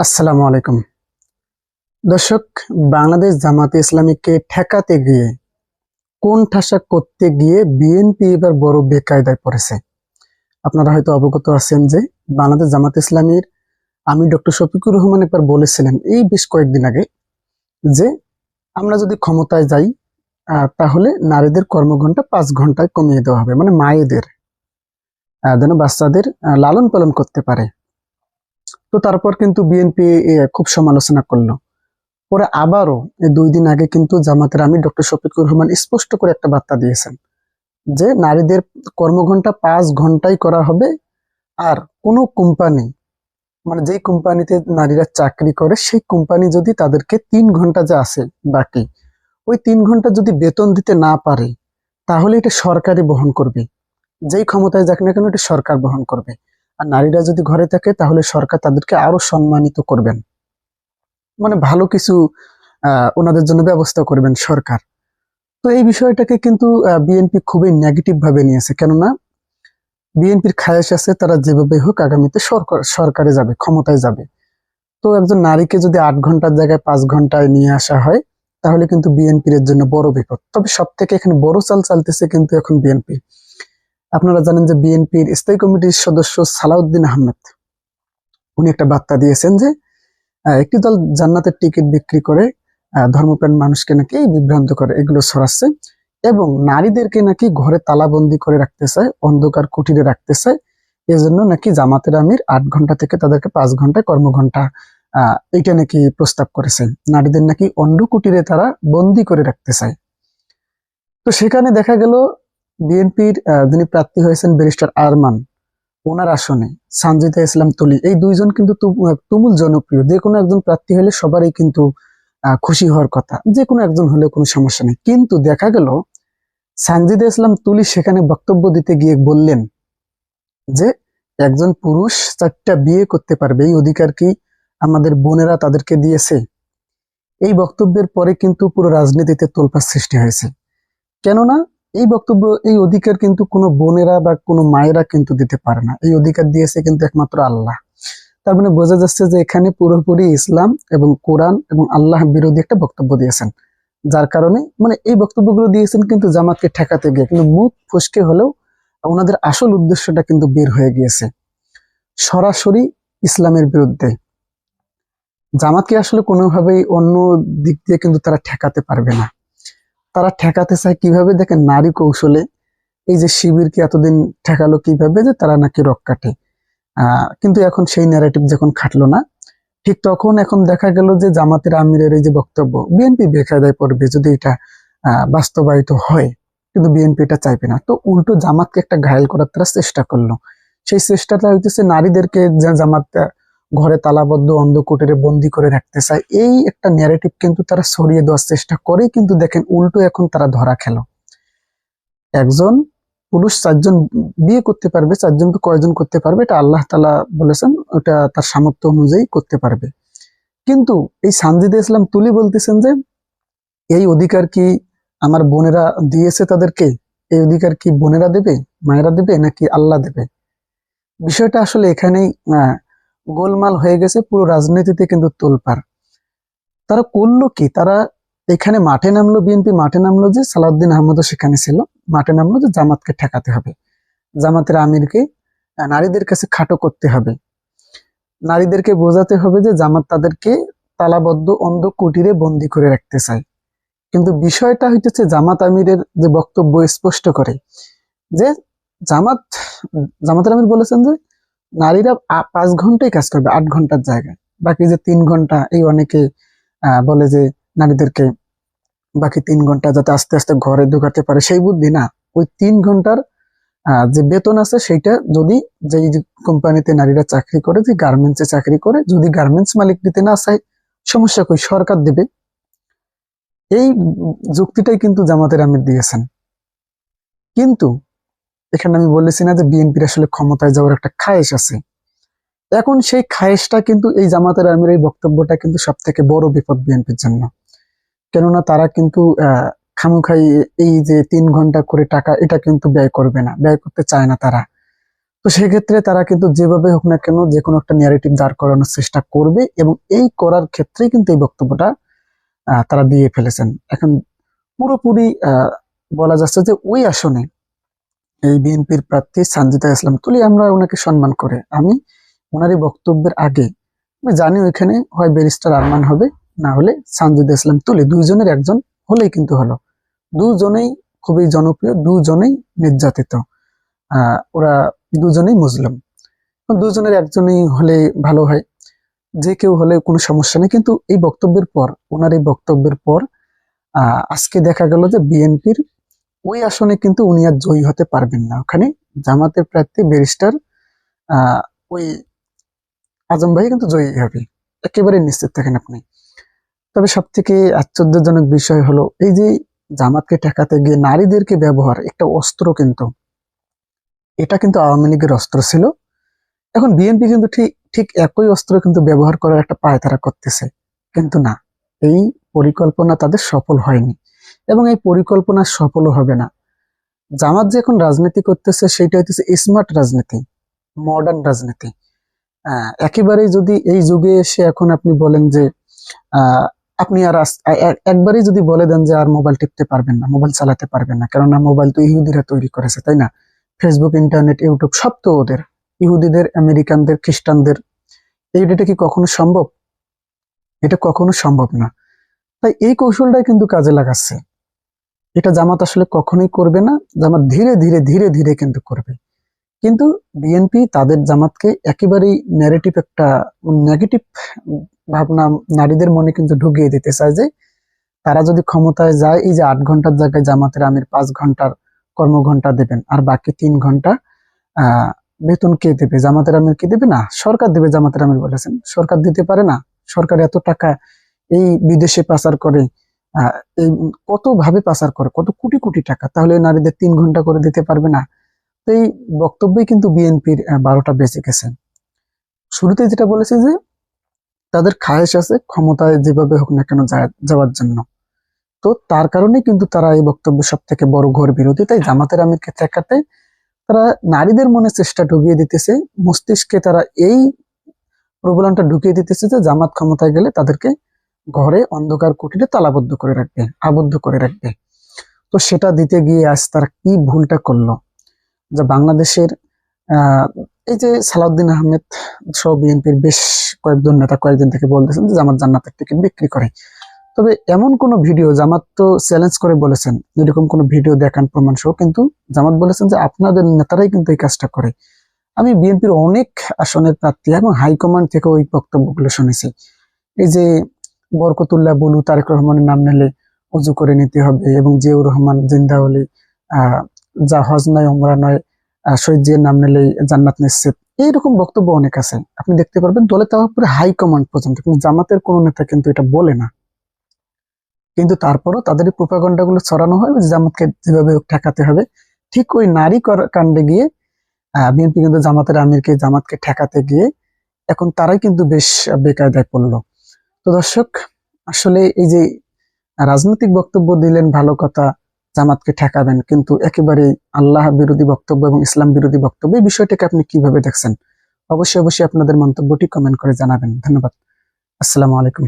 আসসালামু আলাইকুম। দর্শক, বাংলাদেশ জামাতে ইসলামীকে ঠেকাতে গিয়ে, কোন ঠাসা করতে গিয়ে বিএনপি এবার বড় বেকায়দায় পড়েছে? আপনারা হয়তো অবগত আছেন যে, বাংলাদেশ জামাত ইসলামীর আমি ডক্টর শফিকুর রহমান একবার বলেছিলেন এই বেশ কয়েকদিন আগে যে, আমরা যদি ক্ষমতায় যাই তাহলে নারীদের কর্মঘণ্টা পাঁচ ঘন্টায় কমিয়ে দেওয়া হবে মানে মায়েদের যেন বাচ্চাদের লালন পালন করতে পারে। তো তারপর কিন্তু বিএনপি খুব সমালোচনা করল। পরে আবারও দুই দিন আগে কিন্তু জামাতের আমি ডক্টর শফিকুর রহমান স্পষ্ট করে একটা বার্তা দিয়েছেন যে, নারীদের কর্মঘন্টা পাঁচ ঘন্টাই করা হবে আর কোনো কোম্পানি মানে যেই কোম্পানিতে নারীরা চাকরি করে, সেই কোম্পানি যদি তাদেরকে তিন ঘণ্টা যে আছে বাকি, ওই তিন ঘণ্টা যদি বেতন দিতে না পারে, তাহলে এটা সরকারই বহন করবে। যেই ক্ষমতায় যাক না কেন, এটা সরকার বহন করবে। আর নারীরা যদি ঘরে থাকে, তাহলে সরকার তাদেরকে আরও সম্মানিত করবেন। মানে ভালো কিছু ওনাদের জন্য ব্যবস্থা করবেন সরকার। তো এই বিষয়টাকে কিন্তু বিএনপি খুবই নেগেটিভ ভাবে নিয়েছে। কেননা বিএনপির খায়েশ আছে, তারা যেভাবে হোক আগামীতে সরকার, সরকারে যাবে, ক্ষমতায় যাবে। তো একজন নারীকে যদি আট ঘণ্টার জায়গায় পাঁচ ঘন্টায় নিয়ে আসা হয়, তাহলে কিন্তু বিএনপির জন্য বড় বিপদ। তবে সব থেকে এখানে বড় চাল চালতেছে কিন্তু এখন বিএনপি আপনারা জানেন যে বিএনপির স্থায়ী কমিটির সদস্য সালাউদ্দিন আহমেদ, উনি একটা বার্তা দিয়েছেন যে একটি দল জান্নাতের টিকিট বিক্রি করে ধর্মপ্রাণ মানুষকে নাকি বিভ্রান্ত করে, এগুলো ছড়াচ্ছে এবং নারীদেরকে নাকি ঘরে তালাবন্দি করে রাখতে চায় অন্ধকার কুটিরে রাখতে চায় এজন্য নাকি জামাতের আমির আট ঘণ্টা থেকে তাদেরকে পাঁচ ঘন্টায় কর্মঘন্টা এইটা নাকি প্রস্তাব করেছে। নারীদের নাকি অন্ধ কুটিরে তারা বন্দি করে রাখতে চায় তো সেখানে দেখা গেল বিএনপির যিনি প্রার্থী হয়েছেন ব্যারিস্টার আরমান, ওনার আসনে সানজিদা ইসলাম তুলি। এই দুইজন কিন্তু তুমুল জনপ্রিয়। যে কোনো একজন প্রার্থী হলে সবারই কিন্তু খুশি হওয়ার কথা। যে কোনো একজন হলে কোনো সমস্যা নেই। কিন্তু দেখা গেল, সানজিদা ইসলাম তুলি সেখানে বক্তব্য দিতে গিয়ে বললেন যে, একজন পুরুষ চারটা বিয়ে করতে পারবে, এই অধিকার কি আমাদের বোনেরা তাদেরকে দিয়েছে? এই বক্তব্যের পরে কিন্তু পুরো রাজনীতিতে তোলপাড় সৃষ্টি হয়েছে। কেননা এই বক্তব্য, এই অধিকার কিন্তু কোনো বোনেরা বা কোনো মায়েরা কিন্তু দিতে পারে না। এই অধিকার দিয়েছে কিন্তু একমাত্র আল্লাহ। তার মানে বোঝা যাচ্ছে যে এখানে পুরোপুরি ইসলাম এবং কোরআন এবং আল্লাহ বিরোধী একটা বক্তব্য দিয়েছেন। যার কারণে মানে এই বক্তব্যগুলো দিয়েছেন কিন্তু জামাতকে ঠেকাতে গিয়ে, কিন্তু মুখ ফসকে হলেও ওনাদের আসল উদ্দেশ্যটা কিন্তু বের হয়ে গিয়েছে। সরাসরি ইসলামের বিরুদ্ধে। জামাতকে আসলে কোনোভাবেই অন্য দিক দিয়ে কিন্তু তারা ঠেকাতে পারবে না। তারা ঠেকাতে চায় কীভাবে? দেখেন নারী কৌশলে এই যে শিবিরকে এতদিন ঠেকালো কীভাবে যে তারা নাকি রক কাটে। কিন্তু এখন সেই ন্যারেটিভ যখন খাটলো না, ঠিক তখন এখন দেখা গেল যে জামাতের আমিরের এই যে বক্তব্য, বিএনপি বেকায়দায় পড়বে যদি এটা বাস্তবায়িত হয়, কিন্তু বিএনপি এটা চাইবে না। তো উল্টো জামাতকে একটা ঘায়ল করার তারা চেষ্টা করল। সেই চেষ্টাটা হইতেছে নারীদেরকে জামাত ঘরে তালাবদ্ধ অন্ধকুটিরে বন্দি করে রাখতে চায়। এই একটা ন্যারেটিভ কিন্তু তারা সরিয়ে দেওয়ার চেষ্টা করে কিন্তু দেখেন উল্টো এখন তারা ধরা খেলো। একজন পুরুষ চারজন বিয়ে করতে পারবে, চারজন তো কয়জন করতে পারবে, এটা আল্লাহ তালা বলেছেন, ওটা তার সামর্থ্য অনুযায়ী করতে পারবে। কিন্তু এই সানজিদা ইসলাম তুলি বলতেছেন যে, এই অধিকার কি আমার বোনেরা দিয়েছে তাদেরকে? এই অধিকার কি বোনেরা দেবে, মায়েরা দেবে নাকি আল্লাহ দেবে? বিষয়টা আসলে এখানেই গোলমাল হয়ে গেছে, পুরো রাজনীতিতে কিন্তু তোলপাড়। তারা করল কি? তারা এখানে মাঠে নামলো বিএনপি, মাঠে নামলো যে সালাউদ্দিন আহমদও সেখানে ছিল, মাঠে নামলো যে জামাতকে ঠেকাতে হবে। জামাতের আমিরকে নারীদের কাছে খাটো করতে হবে। নারীদেরকে বোঝাতে হবে যে জামাত তাদেরকে তালাবদ্ধ, অন্ধ কুটিরে বন্দি করে রাখতে চায়। কিন্তু বিষয়টা হইতেছে জামাত আমিরের যে বক্তব্য স্পষ্ট করে যে জামাত জামাতের আমির বলেছেন যে নারীরা পাঁচ ঘন্টাই কাজ করবে, আট ঘণ্টার জায়গায়। বাকি যে তিন ঘণ্টা, এই অনেকে বলে যে নারীদেরকে বাকি তিন ঘণ্টা যাতে আস্তে আস্তে ঘরে ঢুকাতে পারে, সেই বুদ্ধি না। ওই তিন ঘণ্টার যে বেতন আছে, সেইটা যদি যেই যে কোম্পানিতে নারীরা চাকরি করে, যে গার্মেন্টসে চাকরি করে, যদি গার্মেন্টস মালিক দিতে না চায়, সমস্যা কই? সরকার দেবে। এই যুক্তিটাই কিন্তু জামাতের আমির দিয়েছেন। কিন্তু এখানে আমি বলেছি না যে বিএনপির আসলে ক্ষমতায় যাওয়ার একটা খায়েশ আছে। এখন সেই খায়েশটা কিন্তু এই জামাতের আমির এই বক্তব্যটা কিন্তু সব থেকে বড় বিপদ বিএনপির জন্য। কেননা তারা কিন্তু খামুখাই এই যে তিন ঘণ্টা করে টাকা, এটা কিন্তু ব্যয় করবে না, ব্যয় করতে চায় না তারা। তো সেক্ষেত্রে তারা কিন্তু যেভাবে হোক না কেন যে কোনো একটা ন্যারেটিভ দাঁড় করানোর চেষ্টা করবে এবং এই করার ক্ষেত্রেই কিন্তু এই বক্তব্যটা তারা দিয়ে ফেলেছেন। এখন পুরোপুরি বলা যাচ্ছে যে ওই আসনে এই বিএনপির প্রার্থী সানজিদা ইসলাম তুলি আমরা ওনাকে সম্মান করে। আমি ওনার এই বক্তব্যের আগে, আমি জানি ওইখানে হয় ব্যারিস্টার আরমান হবে, না হলে সানজিদা ইসলাম তুলি, দুইজনের একজন হলেই কিন্তু হলো। দুজনেই খুবই জনপ্রিয়, দুজনেই নির্যাতিত। ওরা দুজনেই মুসলিম। দুজনের একজনই হলে ভালো হয়, যে কেউ হলে কোনো সমস্যা নেই। কিন্তু এই বক্তব্যের পর, ওনার এই বক্তব্যের পর আজকে দেখা গেল যে বিএনপির ওই আসনে কিন্তু উনি আর জয়ী হতে পারবেন না। ওখানে জামাতের প্রার্থী, ব্যারিস্টার ওই আজম ভাই কিন্তু জয়ী হবে। একেবারে নিশ্চিত থাকেন আপনি। তবে সব থেকে আশ্চর্যজনক বিষয় হলো, এই যে জামাতকে ঠেকাতে গিয়ে নারীদেরকে ব্যবহার, একটা অস্ত্র কিন্তু। এটা কিন্তু আওয়ামী লীগের অস্ত্র ছিল। এখন বিএনপি কিন্তু ঠিক ঠিক একই অস্ত্র কিন্তু ব্যবহার করার একটা পায়তারা করতেছে। কিন্তু না, এই পরিকল্পনা তাদের সফল হয়নি। এবং এই পরিকল্পনা সফলও হবে না। জামাত যে এখন রাজনীতি করতেছে সেটা হইতেছে স্মার্ট রাজনীতি মডার্ন রাজনীতি। একেবারেই যদি এই যুগে এসে এখন আপনি বলেন যে আপনি আর একবারই যদি বলে দেন যে আর মোবাইল টিপতে পারবেন না মোবাইল চালাতে পারবেন না, কেননা মোবাইল তো ইহুদিরা তৈরি করেছে, তাই না? ফেসবুক ইন্টারনেট ইউটিউব সব তো ওদের। ইহুদিদের, আমেরিকানদের, খ্রিস্টানদের এইটা কি কখনো সম্ভব? এটা কখনো সম্ভব না। তাই এই কৌশলটাই কিন্তু কাজে লাগাচ্ছে। এটা জামাত আসলে কখনোই করবে না, জামাত ধীরে ধীরে ধীরে ধীরে কিন্তু করবে। কিন্তু বিএনপি তাদের জামাতকে একেবারেই ন্যারেটিভ একটা নেগেটিভ ভাবনা নারীদের মনে কিন্তু ঢুকিয়ে দিতে চায় যে, তারা যদি ক্ষমতায় যায়, এই যে আট ঘণ্টার জায়গায় জামাতের আমির পাঁচ ঘণ্টার কর্মঘন্টা দেবেন, আর বাকি তিন ঘণ্টা বেতন কে দেবে? জামাতের আমির কে দেবে? না, সরকার দেবে, জামাতের আমির বলেছেন। সরকার দিতে পারে না। সরকার এত টাকা এই বিদেশে পাচার করে আহ, এই কত ভাবে পাচার করে? কত কোটি কোটি টাকা? তাহলে নারীদের তিন ঘণ্টা করে দিতে পারবে না। এই বক্তব্যই কিন্তু বিএনপির বারোটা বেঁচে গেছে। শুরুতে যেটা বলেছে যে তাদের খায়েশ আছে ক্ষমতায় যেভাবে হোক না কেন যাওয়ার জন্য। তো তার কারণে কিন্তু তারা এই বক্তব্য সব থেকে বড় ঘোর বিরোধী। তাই জামাতের আমিরকে ঠেকাতে তারা নারীদের মনে চেষ্টা ঢুকিয়ে দিতেছে। মস্তিষ্কে তারা এই প্রবলনটা ঢুকিয়ে দিতেছে যে জামাত ক্ষমতায় গেলে তাদেরকে ঘরে অন্ধকার কুটিরে তালাবদ্ধ করে রাখবে, আবদ্ধ করে রাখবে। তো সেটা দিতে গিয়ে আজ তারা কি ভুলটা করল? যে বাংলাদেশের এই যে সালাউদ্দিন আহমেদ সহ বিএনপির বেশ কয়েকজন নেতা কয়েকদিন থেকে বলতেছেন যে জামাত জান্নাতের টিকিট বিক্রি করে। তবে এমন কোন ভিডিও জামাত তো চ্যালেঞ্জ করে বলেছেন এরকম কোন ভিডিও দেখান প্রমাণ সহ কিন্তু জামাত বলেছেন যে আপনাদের নেতারাই কিন্তু এই কাজটা করে। আমি বিএনপির অনেক আসনের প্রার্থী এবং হাইকমান্ড থেকে ওই বক্তব্যগুলো শুনেছি। এই যে বরকতুল্লাহ বলু তারেক রহমানের নাম নিলে অজু করে নিতে হবে এবং জিয়াউর রহমান জিন্দা হলে যা হজ নয় ওমরা নয় শহীদ নাম নিলেই জান্নাত নিশ্চিত। এইরকম বক্তব্য অনেক আছে। আপনি দেখতে পারবেন দলে তারপরে হাই কমান্ড পর্যন্ত, কিন্তু জামাতের কোনো নেতা কিন্তু এটা বলে না। কিন্তু তারপরও তাদের এই প্রোপাগন্ডা গুলো ছড়ানো হয় জামাতকে যেভাবে ঠেকাতে হবে। ঠিক ওই নারী কাণ্ডে গিয়ে বিএনপি কিন্তু জামাতের আমিরকে জামাতকে ঠেকাতে গিয়ে, এখন তারাই কিন্তু বেশ বেকায়দায় পড়ল। তো দর্শক, আসলে এই যে রাজনৈতিক বক্তব্য দিলেন ভালো কথা, জামাতকে ঠেকাবেন, কিন্তু একেবারে আল্লাহ বিরোধী বক্তব্য এবং ইসলাম বিরোধী বক্তব্য, এই বিষয়টাকে আপনি কীভাবে দেখছেন? অবশ্যই অবশ্যই আপনাদের মন্তব্যটি কমেন্ট করে জানাবেন। ধন্যবাদ। আসসালামু আলাইকুম।